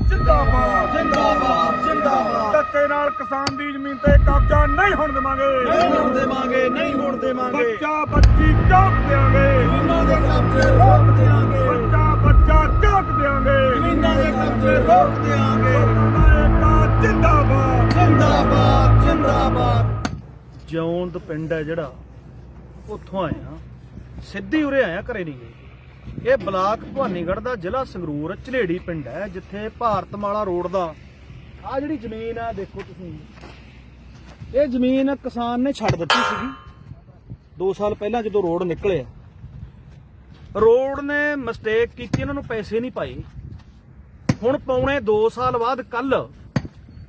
ਜਿੰਦਾਬਾਦ ਜਿੰਦਾਬਾਦ ਜਿੰਦਾਬਾਦ। ਧੱਕੇ ਨਾਲ ਕਿਸਾਨ ਦੀ ਜ਼ਮੀਨ ਤੇ ਕਬਜ਼ਾ ਨਹੀਂ ਹੋਣ ਦੇਵਾਂਗੇ। ਨਹੀਂ ਹੁਣ ਦੇਵਾਂਗੇ ਨਹੀਂ ਹੁਣ ਦੇਵਾਂਗੇ। ਬੱਚਾ ਬੱਚੀ ਚੌਕ ਦੇਵਾਂਗੇ ਜ਼ਮੀਨਾਂ ਦੇ ਕਬਜ਼ੇ ਰੋਕ ਦੇਵਾਂਗੇ ਬੱਚਾ ਬੱਚਾ ਚੌਕ ਦੇਵਾਂਗੇ ਜ਼ਮੀਨਾਂ ਦੇ ਕਬਜ਼ੇ ਰੋਕ ਦੇਵਾਂਗੇ ਜਿੰਦਾਬਾਦ। ਜਿੰਦਾਬਾਦ ਜਿੰਦਾਬਾਦ। ਜੌਂਦ ਪਿੰਡ ਹੈ ਜਿਹੜਾ ਉੱਥੋਂ ਆਏ ਆ ਸਿੱਧੀ ਉਰੇ ਆਇਆ ਘਰੇ ਨਹੀਂ ਗਏ। ਇਹ ਬਲਾਕ ਭਵਾਨੀਗੜ੍ਹ ਦਾ ਜ਼ਿਲ੍ਹਾ ਸੰਗਰੂਰ, ਝਲੇੜੀ ਪਿੰਡ ਹੈ, ਜਿੱਥੇ ਭਾਰਤਮਾਲਾ ਰੋਡ ਦਾ ਆ ਜਿਹੜੀ ਜ਼ਮੀਨ ਆ, ਦੇਖੋ ਤੁਸੀਂ। ਇਹ ਜ਼ਮੀਨ ਕਿਸਾਨ ਨੇ ਛੱਡ ਦਿੱਤੀ ਸੀਗੀ। 2 ਸਾਲ ਪਹਿਲਾਂ ਜਦੋਂ ਰੋਡ ਨਿਕਲਿਆ ਰੋਡ ਨੇ ਮਿਸਟੇਕ ਕੀਤੀ, ਇਹਨਾਂ ਨੂੰ ਪੈਸੇ ਨਹੀਂ ਪਾਏ। ਹੁਣ ਪੌਣੇ 2 ਸਾਲ ਬਾਅਦ ਕੱਲ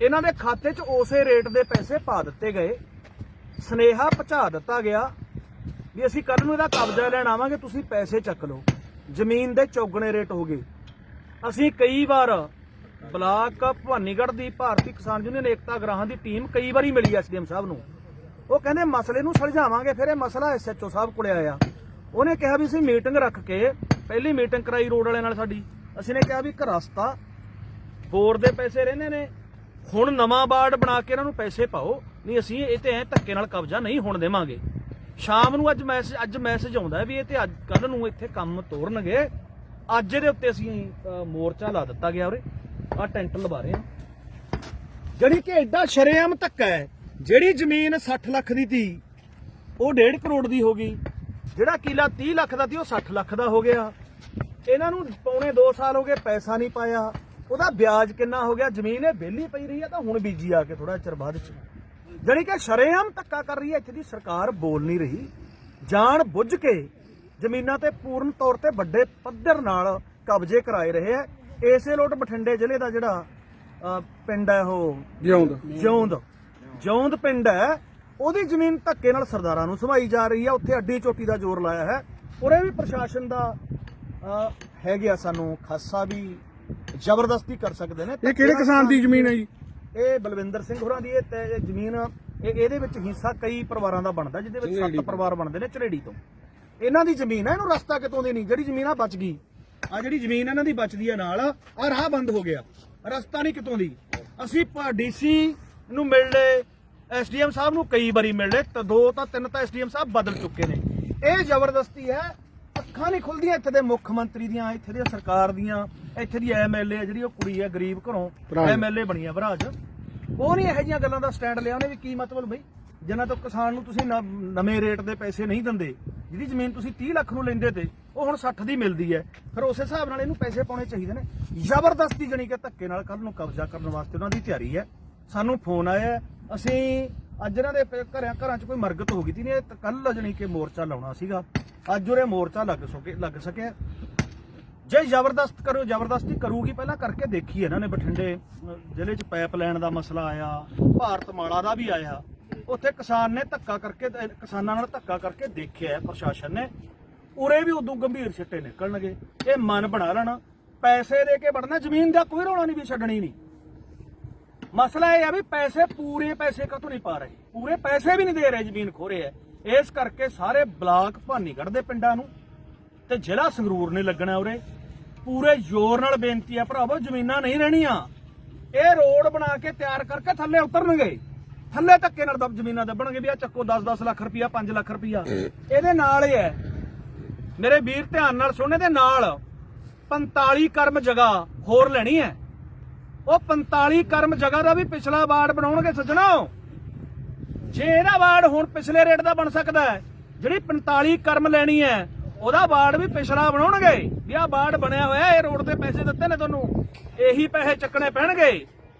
ਇਹਨਾਂ ਦੇ ਖਾਤੇ 'ਚ ਉਸੇ ਰੇਟ ਦੇ ਪੈਸੇ ਪਾ ਦਿੱਤੇ ਗਏ। ਸਨੇਹਾ ਪਹੁੰਚਾ ਦਿੱਤਾ ਗਿਆ ਵੀ ਅਸੀਂ ਕੱਲ ਨੂੰ ਇਹਦਾ ਕਬਜ਼ਾ ਲੈਣ ਆਵਾਂਗੇ, ਤੁਸੀਂ ਪੈਸੇ ਚੱਕ ਲਓ। ਜ਼ਮੀਨ ਦੇ ਚੌਗਣੇ ਰੇਟ ਹੋ ਗਏ। ਅਸੀਂ ਕਈ ਵਾਰ ਬਲਾਕ ਭਵਾਨੀਗੜ੍ਹ ਦੀ ਭਾਰਤੀ ਕਿਸਾਨ ਯੂਨੀਅਨ ਏਕਤਾ ਗ੍ਰਾਹਾਂ ਦੀ ਟੀਮ ਕਈ ਵਾਰੀ ਮਿਲੀ ਐਸਡੀਐਮ ਸਾਹਿਬ ਨੂੰ। ਉਹ ਕਹਿੰਦੇ ਮਸਲੇ ਨੂੰ ਸੁਲਝਾਵਾਂਗੇ, ਫਿਰ ਇਹ ਮਸਲਾ ਐਸਐਚਓ ਸਾਹਿਬ ਕੋਲੇ ਆਇਆ। ਉਹਨੇ ਕਿਹਾ ਵੀ ਅਸੀਂ ਮੀਟਿੰਗ ਰੱਖ ਕੇ ਪਹਿਲੀ ਮੀਟਿੰਗ ਕਰਾਈ ਰੋਡ ਵਾਲਿਆਂ ਨਾਲ ਸਾਡੀ। ਅਸੀਂ ਨੇ ਕਿਹਾ ਵੀ ਇੱਕ ਰਸਤਾ, ਬੋਰ ਦੇ ਪੈਸੇ ਰਹਿੰਦੇ ਨੇ। ਹੁਣ ਨਵਾਂ ਬਾਰਡ ਬਣਾ ਕੇ ਇਹਨਾਂ ਨੂੰ ਪੈਸੇ ਪਾਓ। ਨਹੀਂ, ਅਸੀਂ ਇਹ ਤੇ ਐ ਧੱਕੇ ਨਾਲ ਕਬਜ਼ਾ ਨਹੀਂ ਹੋਣ ਦੇਵਾਂਗੇ। ਸ਼ਾਮ ਨੂੰ ਅੱਜ ਮੈਸੇਜ ਅੱਜ ਮੈਸੇਜ ਆਉਂਦਾ ਵੀ ਇਹ ਤੇ ਅੱਜ ਕੱਲ ਨੂੰ ਇੱਥੇ ਕੰਮ ਤੋਰਨਗੇ ਅੱਜ ਇਹਦੇ ਉੱਤੇ ਅਸੀਂ ਅ, ਮੋਰਚਾ ਲਾ ਦਿੱਤਾ ਗਿਆ ਉਰੇ। ਆ ਟੈਂਟ ਲਵਾ ਰਹੇ ਆ ਜਿਹੜੀ ਕਿ ਐਡਾ ਸ਼ਰੇਆਮ ਧੱਕਾ ਹੈ ਜਿਹੜੀ ਜ਼ਮੀਨ 60 ਲੱਖ ਦੀ ਤੀ ਉਹ 1.5 ਕਰੋੜ ਦੀ ਹੋ ਗਈ। ਜਿਹੜਾ ਕਿਲਾ 30 ਲੱਖ ਦਾ ਸੀ ਉਹ 60 ਲੱਖ ਦਾ ਹੋ ਗਿਆ। ਇਹਨਾਂ ਨੂੰ ਪੌਣੇ 2 ਸਾਲ ਹੋ ਗਏ ਪੈਸਾ ਨਹੀਂ ਪਾਇਆ। ਉਹਦਾ ਵਿਆਜ ਕਿੰਨਾ ਹੋ ਗਿਆ? ਜ਼ਮੀਨ ਇਹ ਵਿਹਲੀ ਪਈ ਰਹੀ ਹੈ ਤਾਂ ਹੁਣ ਬੀਜੀ ਆ ਕੇ ਥੋੜਾ ਚਿਰ ਬਾਅਦ ਚ। ਜਾਣੀ ਕਿ ਸ਼ਰੇਆਮ ਧੱਕਾ ਕਰ ਰਹੀ ਹੈ ਇੱਥੇ ਦੀ ਸਰਕਾਰ ਬੋਲ ਨਹੀਂ ਰਹੀ। ਜਾਣ ਬੁੱਝ ਕੇ ਜ਼ਮੀਨਾਂ ਤੇ ਪੂਰਨ ਤੌਰ ਤੇ ਵੱਡੇ ਪੱਧਰ ਨਾਲ ਕਬਜ਼ੇ ਕਰਾਏ ਰਹੇ ਹੈ। ਇਸੇ ਲੋਟ ਬਠਿੰਡੇ ਜ਼ਿਲ੍ਹੇ ਦਾ ਜਿਹੜਾ ਪਿੰਡ ਹੈ ਉਹ। ਜਿਉਂਦ। ਜੌਂਦ ਜੌਂਦ ਪਿੰਡ ਹੈ। ਉਹਦੀ ਜ਼ਮੀਨ ਧੱਕੇ ਨਾਲ ਸਰਦਾਰਾਂ ਨੂੰ ਸਮਾਈ ਜਾ ਰਹੀ ਹੈ। ਉੱਥੇ ਅੱਡੀ ਚੋਟੀ ਦਾ ਜ਼ੋਰ ਲਾਇਆ ਹੈ। ਉਰੇ ਵੀ ਪ੍ਰਸ਼ਾਸਨ ਦਾ ਹੈਗੇ ਸਾਨੂੰ ਖਾਸਾ ਵੀ ਜ਼ਬਰਦਸਤੀ ਕਰ ਸਕਦੇ ਨੇ। ਇਹ ਕਿਹੜੇ ਕਿਸਾਨ ਦੀ ਜ਼ਮੀਨ ਹੈ ਜੀ? ਇਹ ਬਲਵਿੰਦਰ ਸਿੰਘ ਹੋਰਾਂ ਦੀ ਇਹ ਤੇ- ਇਹ ਜ਼ਮੀਨ ਇਹ ਇਹਦੇ ਵਿੱਚ ਹਿੱਸਾ ਕਈ ਪਰਿਵਾਰਾਂ ਦਾ ਬਣਦਾ ਜਿਹਦੇ ਵਿੱਚ ਸੱਤ ਪਰਿਵਾਰ ਬਣਦੇ ਨੇ ਝਰੇੜੀ ਤੋਂ। ਇਹਨਾਂ ਦੀ ਜ਼ਮੀਨ ਹੈ ਇਹਨੂੰ ਰਸਤਾ ਕਿਤੋਂ ਦੀ ਨਹੀਂ ਜਿਹੜੀ ਜ਼ਮੀਨ ਆ ਬਚ ਗਈ। ਆ ਜਿਹੜੀ ਜ਼ਮੀਨ ਇਹਨਾਂ ਦੀ ਬਚਦੀ ਹੈ ਨਾਲ ਆ ਰਾਹ ਬੰਦ ਹੋ ਗਿਆ। ਰਸਤਾ ਨਹੀਂ ਕਿਤੋਂ ਦੀ। ਅਸੀਂ ਡੀਸੀ ਨੂੰ ਮਿਲ ਲਏ ਐਸਡੀਐਮ ਸਾਹਿਬ ਨੂੰ ਕਈ ਵਾਰੀ ਮਿਲ ਲਏ ਤਾਂ ਦੋ ਤਾਂ ਤਿੰਨ ਤਾਂ ਐਸਡੀਐਮ ਸਾਹਿਬ ਬਦਲ ਚੁੱਕੇ ਨੇ। ਇਹ ਜ਼ਬਰਦਸਤੀ ਹੈ ਅੱਖਾਂ ਨਹੀਂ ਖੁੱਲਦੀਆਂ ਇੱਥੇ ਦੇ ਮੁੱਖ ਮੰਤਰੀ ਦੀਆਂ ਇੱਥੇ ਦੀ ਸਰਕਾਰ ਦੀਆਂ ਇੱਥੇ ਦੀ ਐਮਐਲਏ ਜਿਹੜੀ ਉਹ ਕੁੜੀ ਹੈ ਗਰੀਬ ਘਰੋਂ ਐਮਐਲਏ ਬਣੀ ਹੈ ਭਰਾਜ ਉਹ ਨਹੀਂ ਇਹੋ ਜਿਹੀਆਂ ਗੱਲਾਂ ਦਾ ਸਟੈਂਡ ਲਿਆ ਉਹਨੇ ਵੀ ਕੀ ਮਤਲਬ ਬਈ? ਜਿਨ੍ਹਾਂ ਤੋਂ ਕਿਸਾਨ ਨੂੰ ਤੁਸੀਂ ਨਵੇਂ ਰੇਟ ਦੇ ਪੈਸੇ ਨਹੀਂ ਦਿੰਦੇ ਜਿਹਦੀ ਜ਼ਮੀਨ ਤੁਸੀਂ 30 ਲੱਖ ਨੂੰ ਲੈਂਦੇ ਤੇ ਉਹ ਹੁਣ 60 ਦੀ ਮਿਲਦੀ ਹੈ। ਫਿਰ ਉਸੇ ਹਿਸਾਬ ਨਾਲ ਇਹਨੂੰ ਪੈਸੇ ਪਾਉਣੇ ਚਾਹੀਦੇ ਨੇ। ਜ਼ਬਰਦਸਤੀ ਜਣੀ ਕਿ ਧੱਕੇ ਨਾਲ ਕੱਲ ਨੂੰ ਕਬਜ਼ਾ ਕਰਨ ਵਾਸਤੇ ਉਹਨਾਂ ਦੀ ਤਿਆਰੀ ਹੈ। ਸਾਨੂੰ ਫੋਨ ਆਇਆ। ਅਸੀਂ ਅੱਜ ਇਹਨਾਂ ਦੇ ਪ- ਘਰਾਂ ਘਰਾਂ 'ਚ ਕੋਈ ਮਰਗਤ ਹੋ ਗਈ ਤੀ ਨੇ ਕੱਲ ਜਣੀ ਕਿ ਮੋਰਚਾ ਲਾਉਣਾ ਸੀਗਾ। ਅੱਜ ਉਰੇ ਮੋਰਚਾ ਲੱਗ ਸਕੇ ਲੱਗ ਸਕਿਆ। ਜੇ ਜ਼ਬਰਦਸਤ ਕਰੋ ਜ਼ਬਰਦਸਤੀ ਕਰੂਗੀ, ਪਹਿਲਾਂ ਕਰਕੇ ਦੇਖੀ ਇਹਨਾਂ ਨੇ ਬਠਿੰਡੇ ਜ਼ਿਲ੍ਹੇ 'ਚ ਪਾਈਪ ਲਾਈਨ ਦਾ ਮਸਲਾ ਆਇਆ, ਭਾਰਤ ਮਾਲਾ ਦਾ ਵੀ ਆਇਆ। ਉੱਥੇ ਕਿਸਾਨ ਨੇ ਧੱਕਾ ਕਰਕੇ ਕਿਸਾਨਾਂ ਨਾਲ ਧੱਕਾ ਕਰਕੇ ਦੇਖਿਆ ਪ੍ਰਸ਼ਾਸਨ ਨੇ। ਉਰੇ ਵੀ ਉਦੋਂ ਗੰਭੀਰ ਛਿੱਟੇ ਨਿਕਲਣਗੇ। ਇਹ ਮਨ ਬਣਾ ਲੈਣਾ। ਪੈਸੇ ਦੇ ਕੇ ਵੜਨਾ, ਜ਼ਮੀਨ ਦਾ ਕੋਈ ਰੋਣਾ ਨਹੀਂ ਵੀ ਛੱਡਣੀ ਨਹੀਂ। ਮਸਲਾ ਇਹ ਆ ਵੀ ਪੈਸੇ, ਪੂਰੇ ਪੈਸੇ ਕਾਹਤੋਂ ਨਹੀਂ ਪਾ ਰਹੇ? ਪੂਰੇ ਪੈਸੇ ਵੀ ਨਹੀਂ ਦੇ ਰਹੇ ਜ਼ਮੀਨ ਖੋ ਰਹੇ ਐ ਇਸ ਕਰਕੇ ਸਾਰੇ ਬਲਾਕ ਭਾਨੀਗੜ੍ਹ ਦੇ ਪਿੰਡਾਂ ਨੂੰ ਤੇ ਜ਼ਿਲ੍ਹਾ ਸੰਗਰੂਰ ਨੇ ਲੱਗਣਾ ਉਰੇ। ਪੂਰੇ ਜ਼ੋਰ ਨਾਲ ਬੇਨਤੀ ਹੈ ਭਰਾਵੋ, ਜ਼ਮੀਨਾਂ ਨਹੀਂ ਰਹਿਣੀਆਂ। ਇਹ ਰੋਡ ਬਣਾ ਕੇ ਤਿਆਰ ਕਰਕੇ ਥੱਲੇ ਉਤਰਨਗੇ। ਥੱਲੇ ਧੱਕੇ ਨਾਲ ਦਬ ਜ਼ਮੀਨਾਂ ਦੱਬਣਗੇ ਵੀ ਆ ਚੱਕੋ 10-10 ਲੱਖ ਰੁਪਇਆ 5 ਲੱਖ ਰੁਪਇਆ ਇਹਦੇ ਨਾਲ ਹੀ ਹੈ। ਮੇਰੇ ਵੀਰ ਧਿਆਨ ਨਾਲ ਸੁਣਨੇ ਦੇ ਨਾਲ 45 ਕਰਮ ਜਗ੍ਹਾ ਹੋਰ ਲੈਣੀ ਹੈ। ਉਹ 45 ਕਰਮ ਜਗ੍ਹਾ ਦਾ ਵੀ ਪਿਛਲਾ ਵਾਰਡ ਬਣਾਉਣਗੇ, ਸੱਜਣੋ। ਜੇ ਇਹਦਾ ਵਾਰਡ ਹੁਣ ਪਿਛਲੇ ਰੇਟ ਦਾ ਬਣ ਸਕਦਾ ਹੈ, ਜਿਹੜੀ 45 ਕਰਮ ਲੈਣੀ ਹੈ, ਉਹਦਾ ਵਾਰਡ ਵੀ ਪਿਛਲਾ ਬਣਾਉਣਗੇ। ਵੀ ਆਹ ਵਾਰਡ ਬਣਿਆ ਹੋਇਆ, ਇਹ ਰੋਡ ਤੇ ਪੈਸੇ ਦਿੱਤੇ ਨੇ ਤੁਹਾਨੂੰ, ਇਹੀ ਪੈਸੇ ਚੱਕਣੇ ਪੈਣਗੇ।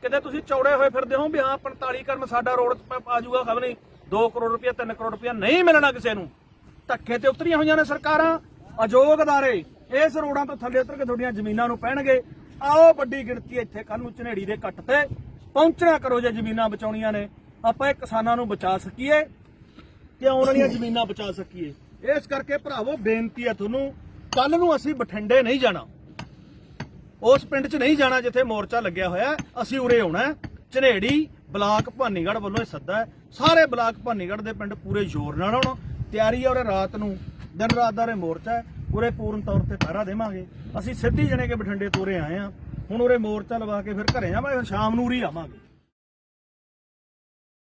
ਕਿਤੇ ਤੁਸੀਂ ਚੌੜੇ ਹੋਏ ਫਿਰਦੇ ਹੋ ਵੀ ਹਾਂ 45 ਕਰਮ ਸਾਡਾ ਰੋਡ ਆ ਜਾਊਗਾ, ਖਬਰ ਨਹੀਂ। 2 ਕਰੋੜ ਰੁਪਇਆ 3 ਕਰੋੜ ਰੁਪਇਆ ਨਹੀਂ ਮਿਲਣਾ ਕਿਸੇ ਨੂੰ। ਧੱਕੇ ਤੇ ਉਤਰੀਆਂ ਹੋਈਆਂ ਨੇ ਸਰਕਾਰਾਂ ਅਯੋਗ ਅਦਾਰੇ, ਇਸ ਰੋਡਾਂ ਤੋਂ ਥੱਲੇ ਉਤਰ ਕੇ ਤੁਹਾਡੀਆਂ ਜ਼ਮੀਨਾਂ ਨੂੰ ਪੈਣਗੇ। ਆਓ ਵੱਡੀ ਗਿਣਤੀ ਇੱਥੇ ਕੱਲ ਨੂੰ ਝਨੇੜੀ ਦੇ ਕੱਟ ਤੇ ਪਹੁੰਚਣਾ ਕਰੋ ਜੇ ਜ਼ਮੀਨਾਂ ਬਚਾਉਣੀਆਂ ਨੇ। ਆਪਾਂ ਇਹ ਕਿਸਾਨਾਂ ਨੂੰ ਬਚਾ ਸਕੀਏ ਕਿ ਆਉਣ ਵਾਲੀਆਂ ਜ਼ਮੀਨਾਂ ਬਚਾ ਸਕੀਏ। ਇਸ ਕਰਕੇ ਭਰਾਵੋ, ਬੇਨਤੀ ਹੈ ਤੁਹਾਨੂੰ ਕੱਲ ਨੂੰ ਅਸੀਂ ਬਠਿੰਡੇ ਨਹੀਂ ਜਾਣਾ। ਉਸ ਪਿੰਡ 'ਚ ਨਹੀਂ ਜਾਣਾ ਜਿੱਥੇ ਮੋਰਚਾ ਲੱਗਿਆ ਹੋਇਆ ਅਸੀਂ ਉਰੇ ਆਉਣਾ ਹੈ। ਝਨੇੜੀ, ਬਲਾਕ ਭਾਨੀਗੜ੍ਹ ਵੱਲੋਂ ਇਹ ਸੱਦਾ ਹੈ। ਸਾਰੇ ਬਲਾਕ ਭਾਨੀਗੜ੍ਹ ਦੇ ਪਿੰਡ ਪੂਰੇ ਜ਼ੋਰ ਨਾਲ ਆਉਣ। ਤਿਆਰੀ ਹੈ ਉਰੇ ਰਾਤ ਨੂੰ। ਦਿਨ ਰਾਤ ਦਾ ਉਰੇ ਮੋਰਚਾ ਹੈ। ਉਰੇ ਪੂਰਨ ਤੌਰ ਤੇ ਪਹਿਰਾ ਦੇਵਾਂਗੇ। ਅਸੀਂ ਸਿੱਧੀ ਜਣੇ ਕੇ ਬਠਿੰਡੇ ਤੋਰੇ ਆਏ ਆ ਹੁਣ ਉਰੇ ਮੋਰਚਾ ਲਵਾ ਕੇ ਫਿਰ ਘਰੇ ਜਾਵਾਂਗੇ ਫਿਰ ਸ਼ਾਮ ਨੂੰ ਉਰੀ ਆਵਾਂਗੇ।